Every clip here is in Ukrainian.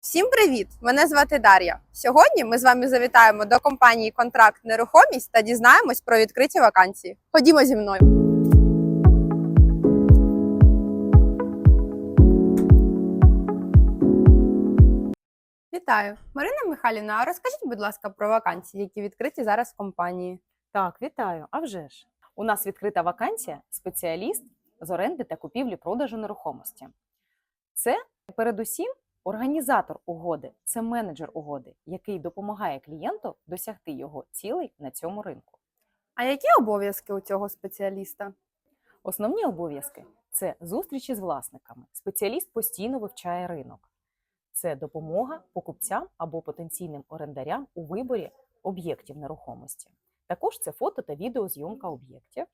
Всім привіт! Мене звати Дар'я. Сьогодні ми з вами завітаємо до компанії Контракт Нерухомість та дізнаємось про відкриті вакансії. Ходімо зі мною. Вітаю, Марина Михайлівна. Розкажіть, будь ласка, про вакансії, які відкриті зараз в компанії. Так, вітаю. А вже ж. У нас відкрита вакансія спеціаліст з оренди та купівлі продажу нерухомості. Це передусім організатор угоди, це менеджер угоди, який допомагає клієнту досягти його цілей на цьому ринку. А які обов'язки у цього спеціаліста? Основні обов'язки це зустрічі з власниками. Спеціаліст постійно вивчає ринок. Це допомога покупцям або потенційним орендарям у виборі об'єктів нерухомості. Також це фото та відеозйомка об'єктів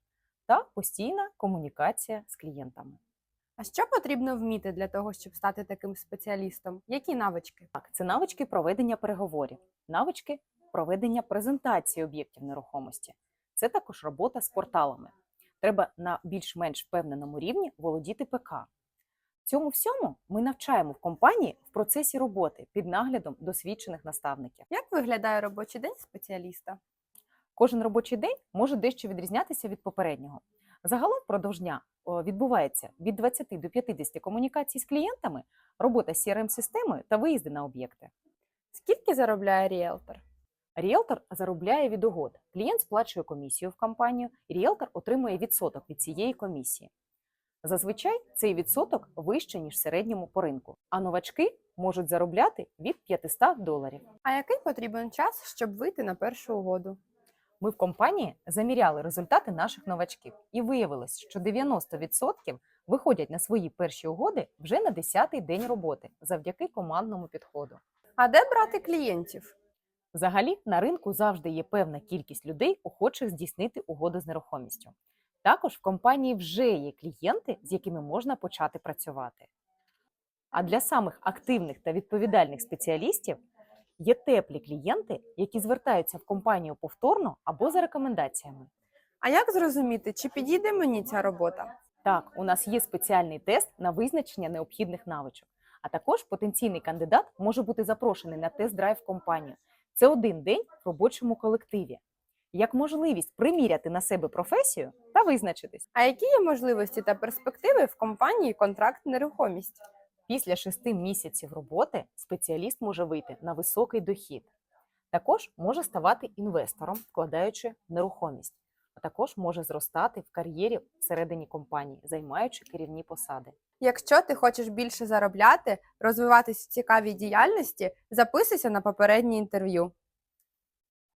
та постійна комунікація з клієнтами. А що потрібно вміти для того, щоб стати таким спеціалістом? Які навички? Так, це навички проведення переговорів, навички проведення презентації об'єктів нерухомості. Це також робота з порталами. Треба на більш-менш впевненому рівні володіти ПК. Цьому всьому ми навчаємо в компанії в процесі роботи під наглядом досвідчених наставників. Як виглядає робочий день спеціаліста? Кожен робочий день може дещо відрізнятися від попереднього. Загалом впродовж дня відбувається від 20 до 50 комунікацій з клієнтами, робота з CRM-системою та виїзди на об'єкти. Скільки заробляє ріелтор? Ріелтор заробляє від угод. Клієнт сплачує комісію в компанію, і ріелтор отримує відсоток від цієї комісії. Зазвичай цей відсоток вище, ніж в середньому по ринку, а новачки можуть заробляти від 500 доларів. А який потрібен час, щоб вийти на першу угоду? Ми в компанії заміряли результати наших новачків, і виявилось, що 90% виходять на свої перші угоди вже на 10-й день роботи завдяки командному підходу. А де брати клієнтів? Взагалі, на ринку завжди є певна кількість людей, охочих здійснити угоду з нерухомістю. Також в компанії вже є клієнти, з якими можна почати працювати. А для самих активних та відповідальних спеціалістів є теплі клієнти, які звертаються в компанію повторно або за рекомендаціями. А як зрозуміти, чи підійде мені ця робота? Так, у нас є спеціальний тест на визначення необхідних навичок. А також потенційний кандидат може бути запрошений на тест-драйв компанію. Це один день в робочому колективі, як можливість приміряти на себе професію та визначитись. А які є можливості та перспективи в компанії контракт нерухомість? Після шести місяців роботи спеціаліст може вийти на високий дохід. Також може ставати інвестором, вкладаючи в нерухомість, а також може зростати в кар'єрі всередині компанії, займаючи керівні посади. Якщо ти хочеш більше заробляти, розвиватись в цікавій діяльності, записуйся на попереднє інтерв'ю.